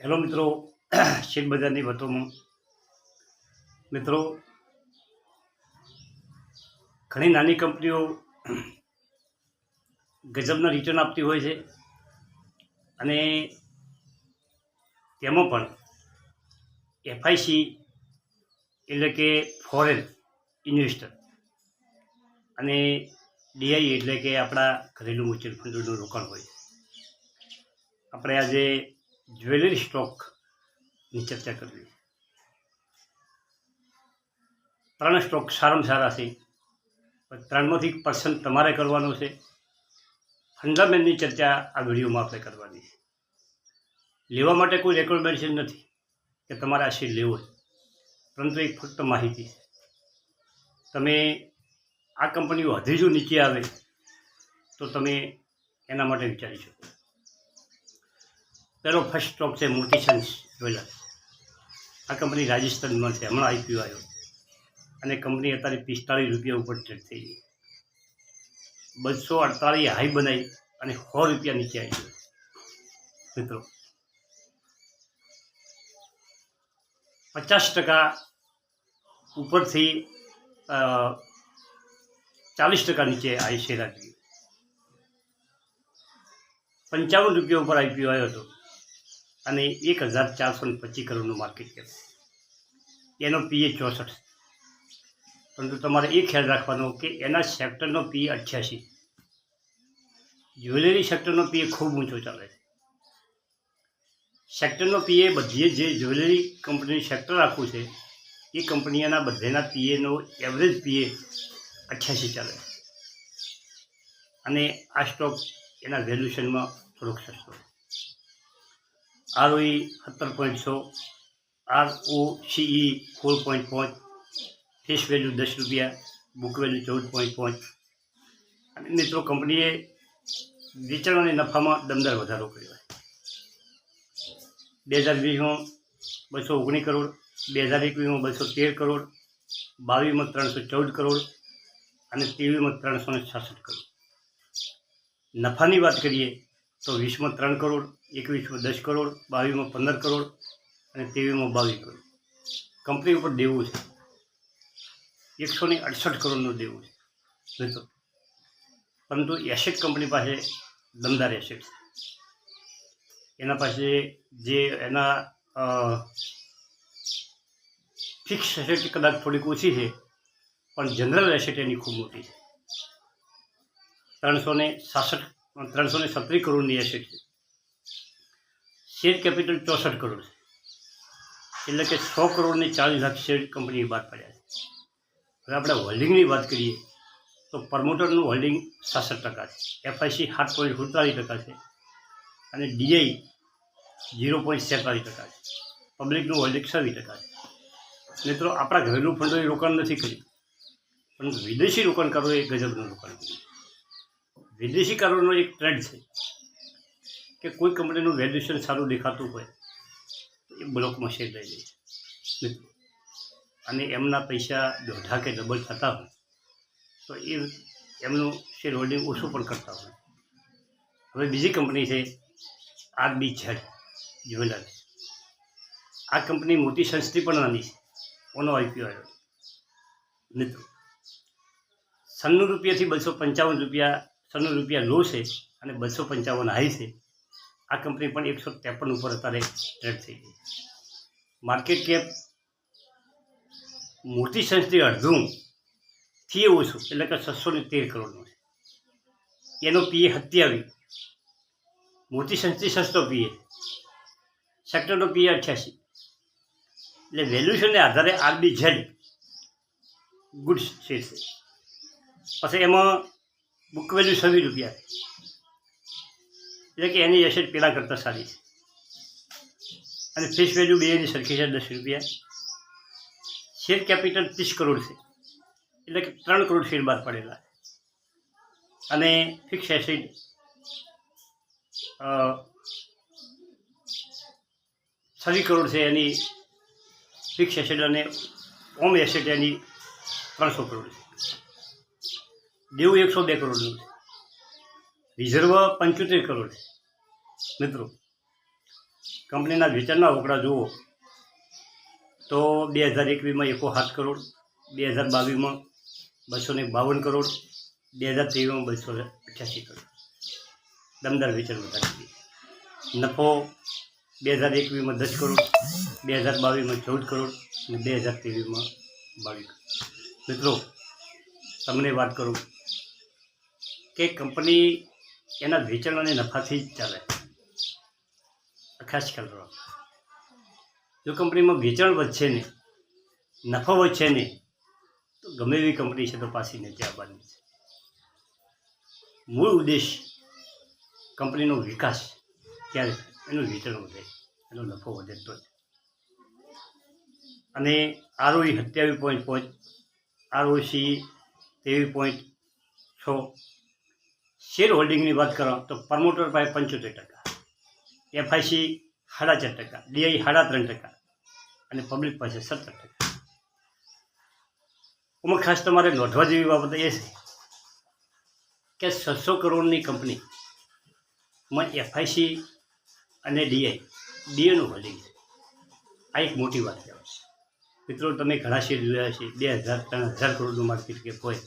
Hello મિત્રો, share બજારની વાતોમાં. મિત્રો, ઘણી નાની કંપનીઓ ગજબના રિટર્ન આપતી હોય છે અને તેમાં પણ એફઆઈસી એટલે કે ફોરેન ઇન્વેસ્ટર અને ડીઆઈ એટલે કે આપણા ઘરેલું મ્યુચ્યુઅલ ફંડનું રોકાણ હોય આપણે આજે જ્વેલરી સ્ટોકની ચર્ચા કરવી. ત્રણ સ્ટોક સારામાં સારા છે. ત્રણમાંથી પર્સન્ટ તમારે કરવાનો છે. ફંડામેન્ટની ચર્ચા આ વિડીયોમાં આપણે કરવાની છે. લેવા માટે કોઈ રેકમેન્ડેશન નથી કે તમારે આ શેર લેવો પરંતુ એક ફક્ત માહિતી છે. તમે આ કંપનીઓ હજી જો નીચે આવે તો તમે એના માટે વિચારી શકો. પહેલો ફર્સ્ટ સ્ટોક છે મોટીસન્સ જ્વેલર્સ આ કંપની રાજસ્થાનમાં છે, હમણાં આઈપીઓ આવ્યો. અને કંપની અત્યારે પિસ્તાળીસ રૂપિયા ઉપર ટ્રેડ થઈ ગઈ. બસો અડતાલીસ હાઈ બનાવી અને સો રૂપિયા નીચે આવી ગયો. મિત્રો. પચાસ ટકા ઉપરથી ચાલીસ ટકા નીચે આવી શેર આવી પંચાવન રૂપિયા ઉપર આઈપીઓ આવ્યો હતો. અને એક હજાર ચારસો ને પચીસ કરોડનું માર્કેટ કેપ એનો પીએ ચોસઠ. પરંતુ તમારે એ ખ્યાલ રાખવાનો કે એના સેક્ટરનો પીએ અઠ્યાસી. જ્વેલરી સેક્ટરનો પીએ ખૂબ ઊંચો ચાલે છે. સેક્ટરનો પીએ બધી જે જ્વેલરી કંપની સેક્ટર આખું છે, એ કંપનીઓના બધેના પીએનો એવરેજ પીએ અઠ્યાસી ચાલે અને આ સ્ટોક એના વેલ્યુશનમાં થોડોક સસ્તો આરઓઈ સત્તર પોઈન્ટ છ R O CE four point પાંચ ફેસ વેલ્યુ દસ રૂપિયા બુક વેલ્યુ ચૌદ પોઈન્ટ પાંચ. અને મિત્રો કંપનીએ વેચાણ અને નફામાં દમદાર વધારો કર્યો બે હજાર વીસમાં બસો ઓગણીસ કરોડ, બે હજાર એકવીસમાં બસો તેર કરોડ, બાવીસમાં ત્રણસો ચૌદ કરોડ, અને ત્રેવીસમાં ત્રણસો ને છાસઠ કરોડ. નફાની વાત કરીએ તો વીસમાં ત્રણ કરોડ, એકવીસમાં દસ કરોડ બાવીસમાં પંદર કરોડ અને ત્રેવીસમાં બાવીસ કરોડ. કંપની ઉપર દેવું છે. એકસો ને અડસઠ કરોડનું દેવું છે. નહીં તો પરંતુ એસેટ કંપની પાસે દમદાર એસેટ છે. એના પાસે જે એના ફિક્સ એસેટ કદાચ થોડીક ઓછી છે, પણ જનરલ એસેટ એની ખૂબ મોટી છે. ત્રણસો ને સાસઠ ત્રણસો ને સત્તરી કરોડની એસેટ છે. શેર કેપિટલ ચોસઠ કરોડ છે. એટલે કે સો કરોડની ચાલીસ લાખ શેર કંપની બહાર પડ્યા છે. હવે આપણે હોલ્ડિંગની વાત કરીએ, તો પ્રમોટરનું હોલ્ડિંગ સાસઠ ટકા છે. એફઆઈસી સાત પોઈન્ટ સુડતાલીસ ટકા છે. અને ડીઆઈ ઝીરો પોઈન્ટ સેતાલીસ ટકા છે. પબ્લિકનું હોલ્ડિંગ છવ્વીસ ટકા છે. મિત્રો, આપણા ઘરેલું ફંડોએ રોકાણ નથી કર્યું. પરંતુ વિદેશી રોકાણકારોએ ગજબનું રોકાણ કર્યું. વિદેશી કારોનો એક ટ્રેન્ડ છે કે કોઈ કંપનીનું વેલ્યુએશન સારું દેખાતું હોય, એ બ્લોકમાં શેર લઈ લે છે. અને એમના પૈસા દોઢા કે ડબલ થતા હોય, તો એ એમનું શેર હોલ્ડિંગ ઓછું પણ કરતા હોય. હવે બીજી કંપની છે આરબી ઝેડ જ્વેલર્સ. આ કંપની મોટી સંસ્થિ પણ નાની છે, ઓનો આઈપીઓ આવ્યો મિત્રો સન્નું રૂપિયાથી બસો પંચાવન રૂપિયા સન્નું રૂપિયા લો છે અને બસો પંચાવન હાઈ છે. આ કંપની પણ એકસો ત્રેપન ઉપર અત્યારે ટ્રેડ થઈ ગઈ માર્કેટ કેપ મોટી સંસ્થિત અડધું થી ઓછું એટલે કે છસો ને તેર કરોડનું છે. એનો પીએ સત્યાવીસ. મોટી સંસ્થિત સસ્તો પીએ સેક્ટરનો પીએ અઠ્યાસી. એટલે વેલ્યુશનને આધારે આરબી ઝેડ ગુડ શેર છે. પછી એમાં બુક વેલ્યુ છવ્વીસ રૂપિયા. એટલે કે એની એસેટ પેલા કરતાં સારી છે. અને ફેસ વેલ્યુ બે એની સરખી છે, દસ રૂપિયા. શેર કેપિટલ ત્રીસ કરોડ છે. એટલે કે ત્રણ કરોડ શેર બાદ પડેલા અને ફિક્સ એસેટ છવ્વીસ કરોડ છે એની ફિક્સ એસેટ અને ઓમ એસેટ એની ત્રણસો કરોડ છે. દેવું એકસો બે કરોડનું છે. રિઝર્વ પંચોતેર કરોડ છે. મિત્રો, કંપનીના વેચાણના આંકડા જુઓ તો બે હજાર એકવીસમાં એકો સાત કરોડ, બે હજાર બાવીસમાં બસો ને બાવન કરોડ, બે હજાર ત્રેવીસમાં બસો અઠ્યાસી કરોડ. દમદાર વેચાણ વધારી નફો બે હજાર એકવીસમાં દસ કરોડ, બે હજાર બાવીસમાં ચૌદ કરોડ અને બે હજાર ત્રેવીસમાં બાવીસ કરોડ. મિત્રો, તમને વાત કરું કે કંપની એના વેચાણ અને નફાથી જ ચાલે. ખાસ ખ્યાલ જો કંપનીમાં વેચાણ વધશે ને નફો વધશે ને તો ગમે એવી કંપની છે તો પાછી નથી આવવાની છે. મૂળ ઉદ્દેશ કંપનીનો વિકાસ ત્યારે એનું વેચાણ વધે, એનો નફો વધે તો અને આરઓઈ સત્યાવીસ પોઈન્ટ પાંચ, આરઓસી તેવી પોઈન્ટ છ શેર હોલ્ડિંગની વાત કરો તો પ્રમોટર પાસે પંચોતેર ટકા એફઆઈસી સાડા ચાર ટકા ડીઆઈ સાડા ત્રણ ટકા અને પબ્લિક પાસે સત્તર ટકા. એમાં ખાસ તમારે નોંધવા જેવી બાબત એ છે કે છસો કરોડની કંપનીમાં એફઆઈસી અને ડીઆઈ ડીએનું હોલ્ડિંગ છે. આ એક મોટી વાત કહેવાય મિત્રો, તમે ઘણા શેર જોયા છે બે હજાર, ત્રણ હજાર કરોડનું માર્કેટ કેપ હોય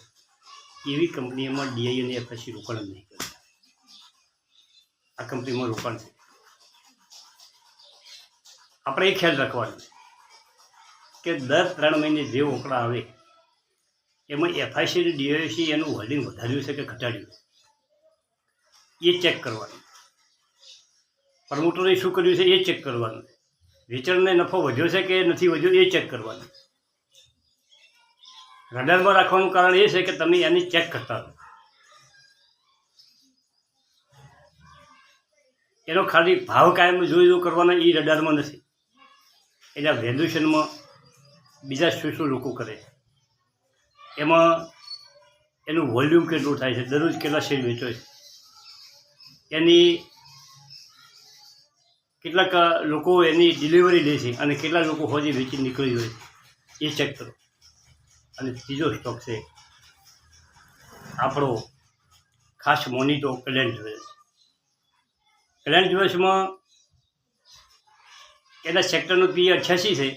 એવી કંપનીઓમાં ડીઆઈ અને એફઆઈસી રોકાણ નહીં કરતા આ કંપનીમાં રોકાણ છે. આપણે એ ખ્યાલ રાખવાનો કે દર ત્રણ મહિને જે ઓકળા આવે, એમાં એફઆઈસી અને ડીઆઈસી એનું હોલ્ડિંગ વધાર્યું છે કે ઘટાડ્યું એ ચેક કરવાનું. પ્રમોટરે શું કર્યું છે એ ચેક કરવાનું. વેચાણને નફો વધ્યો છે કે નથી વધ્યો એ ચેક કરવાનું. રડારમાં રાખવાનું કારણ એ છે કે તમે એની ચેક કરતા એનો ખાલી ભાવ કાયમ જોઈ જો કરવાના એ રડારમાં નથી. એના વેલ્યુશનમાં બીજા શું શું લોકો કરે. છે એમાં એનું વોલ્યુમ કેટલું થાય છે, દરરોજ કેટલા શેર વેચો છે. એની કેટલાક લોકો એની ડિલિવરી લે છે અને કેટલા લોકો હોજી વેચી નીકળી હોય છે. એ ચેક કરો. અને ત્રીજો સ્ટોક છે. આપણો ખાસ મોનિટો કલ્યાણ જ્વેલ્સ. કલ્યાણ જ્વેલ્સમાં એના સેક્ટરનું પી અઠ્યાસી છે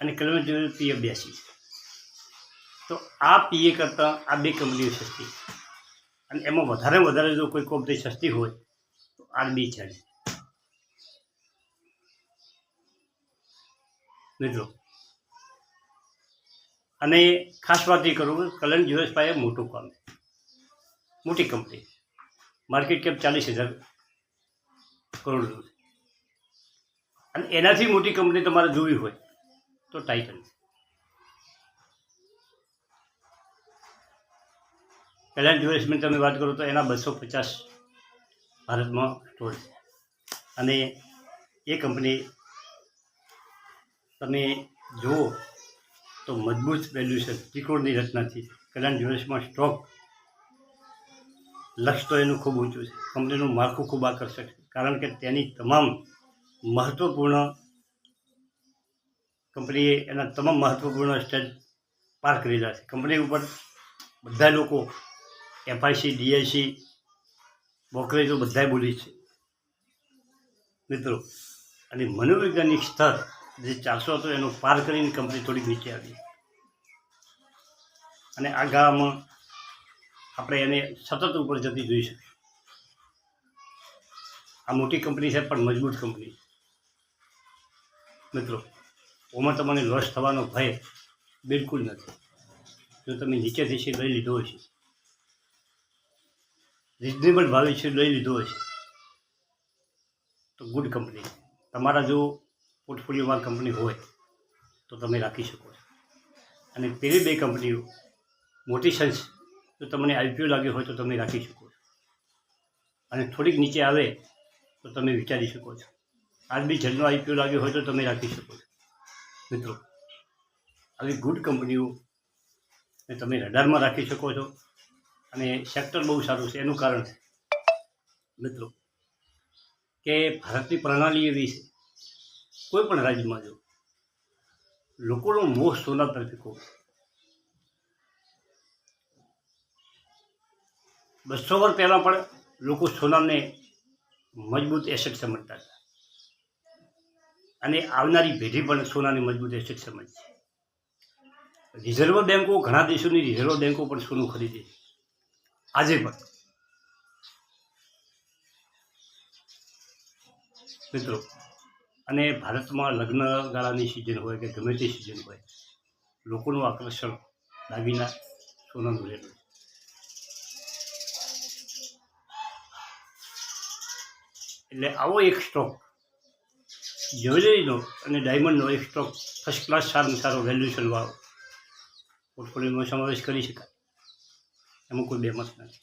અને કલ્યાણ જ્વેલ્સ પી બ્યાસી છે. તો આ પીએ કરતાં આ બે કંપનીઓ સસ્તી અને એમાં વધારે વધારે જો કોઈ કંપની સસ્તી હોય, તો આરબી છે. મિત્રો અને ખાસ વાત એ કરું કલન પાસે મોટું કામ મોટી કંપની માર્કેટ કેપ ચાલીસ હજાર કરોડ અને એનાથી મોટી કંપની તમારે જોવી હોય તો ટાઇટન છે. કલ્યાણ જ્યુએસની તમે વાત કરો તો એના બસો પચાસ ભારતમાં સ્ટોર છે. અને એ કંપની તમે જુઓ તો મજબૂત વેલ્યુશન ત્રિકોણની રચનાથી કલ્યાણ જ્વેલર્સમાં સ્ટોક લક્ષ તો એનું ખૂબ ઊંચું છે. કંપનીનું માળખું ખૂબ આકર્ષક છે. કારણ કે તેની તમામ મહત્ત્વપૂર્ણ કંપનીએ એના તમામ મહત્ત્વપૂર્ણ સ્ટેજ પાર કરેલા છે. કંપની ઉપર બધા લોકો એફઆઈસી ડીઆઈસી બ્રોકરેજો બધાએ બોલી છે. મિત્રો, અને મનોવૈજ્ઞાનિક સ્તર જે ચારસો હતો, એનો પાર કરીને કંપની થોડી નીચે આવી. અને આ ગાળામાં આપણે એને સતત ઉપર જતી જોઈ શકીએ. આ મોટી કંપની છે, પણ મજબૂત કંપની મિત્રો, ઓમાં તમને લોસ થવાનો ભય બિલકુલ નથી. જો તમે નીચેથી છે લઈ લીધો હશે રિઝનેબલ ભાવે છે લઈ લીધો હશે, તો ગુડ કંપની તમારા જો પોર્ટફોલિયોમાં કંપની હોય તો તમે રાખી શકો છો. અને પેલી બે કંપનીઓ, મોટી સંસ, જો તમને આઈપીઓ લાગ્યો હોય તો તમે રાખી શકો છો. અને થોડીક નીચે આવે તો તમે વિચારી શકો છો. આરબી જનનો આઈપીઓ લાગ્યો હોય તો તમે રાખી શકો છો. મિત્રો, આવી ગુડ કંપનીઓ તમે રડારમાં રાખી શકો છો અને સેક્ટર બહુ સારું છે. એનું કારણ છે, મિત્રો, કે ભારતની પ્રણાલી એવી છે કોઈ પણ રાજ્યમાં જો, લોકોનો મોહ સોના તરફ ખૂબ બસો વર્ષ પહેલાં પણ લોકો સોનાને મજબૂત એસેટ સમજતા હતા. અને આવનારી પેઢી પણ સોનાની મજબૂત એસેટ સમજશે. રિઝર્વ બેન્કો ઘણા દેશોની રિઝર્વ બેન્કો પણ સોનું ખરીદે છે. આજે પણ. મિત્રો અને ભારતમાં લગ્ન ગાળાની સિઝન હોય કે ગમે તે સિઝન હોય, લોકોનું આકર્ષણ દાગીના સોનાનું રહેલું એટલે આવો એક સ્ટોક જ્વેલરીનો અને ડાયમંડનો એક સ્ટોક ફર્સ્ટ ક્લાસ સારામાં સારો વેલ્યુશનવાળો પોર્ટફોલિયોમાં સમાવેશ કરી શકાય. એમાં કોઈ બેમત નથી.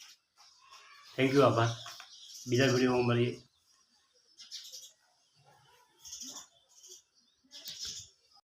થેન્ક યુ આભાર. બીજા વિડીયોમાં મળીએ.